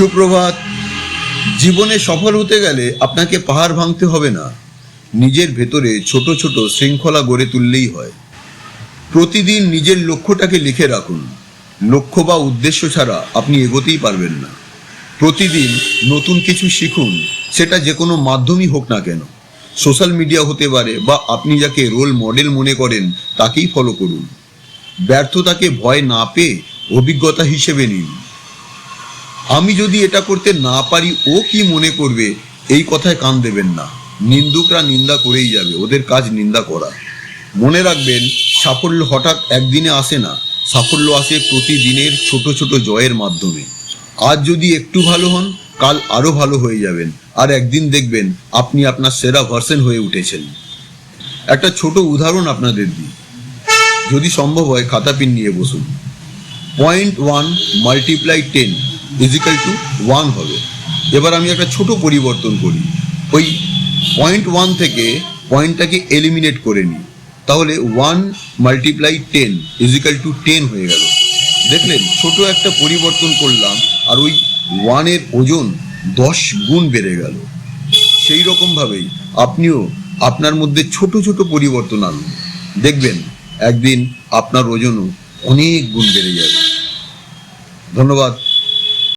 সুপ্রভাত। জীবনে সফল হতে গেলে আপনাকে পাহাড় ভাঙতে হবে না। নিজের ভেতরে ছোট ছোট শৃঙ্খলা গড়ে তুললেই হয়। প্রতিদিন নিজের লক্ষ্যটাকে লিখে রাখুন। লক্ষ্য বা উদ্দেশ্য ছাড়া আপনি এগোতেই পারবেন না। প্রতিদিন নতুন কিছু শিখুন, সেটা যে কোনো মাধ্যমই হোক না কেন। সোশ্যাল মিডিয়া হতে পারে বা আপনি যাকে রোল মডেল মনে করেন, তাকেই ফলো করুন। ব্যর্থতাকে ভয় না পেয়ে অভিজ্ঞতা হিসেবে নিন। আমি যদি এটা করতে না পারি, ও কি মনে করবে? এই কথায় কান দেবেন না। নিন্দুকরা নিন্দা করেই যাবে, ওদের কাজ নিন্দা করা। মনে রাখবেন, সাফল্য হঠাৎ একদিনে আসে না, সাফল্য আসে প্রতিদিনের ছোট ছোট জয়ের মাধ্যমে। আজ যদি একটু ভালো হন, কাল আরও ভালো হয়ে যাবেন। আর একদিন দেখবেন, আপনি আপনার সেরা ভার্সেন হয়ে উঠেছেন। একটা ছোট উদাহরণ আপনাদের দিই। যদি সম্ভব হয়, খাতা পিন নিয়ে বসুন। Point one, multiply ten. Equal to one হবে। এবার আমি একটা ছোট পরিবর্তন করি। ওই পয়েন্ট ওয়ান থেকে পয়েন্টটাকে এলিমিনেট করে নিই। তাহলে one multiply ten equal to ten হয়ে গেল। দেখলেন, ছোট একটা পরিবর্তন করলাম আর ওই ওয়ানের ওজন দশ গুণ বেড়ে গেল। সেই রকমভাবেই আপনিও আপনার মধ্যে ছোট ছোট পরিবর্তন আনুন। দেখবেন, একদিন আপনার ওজনও অনেক গুণ বেড়ে যাবে। ধন্যবাদ।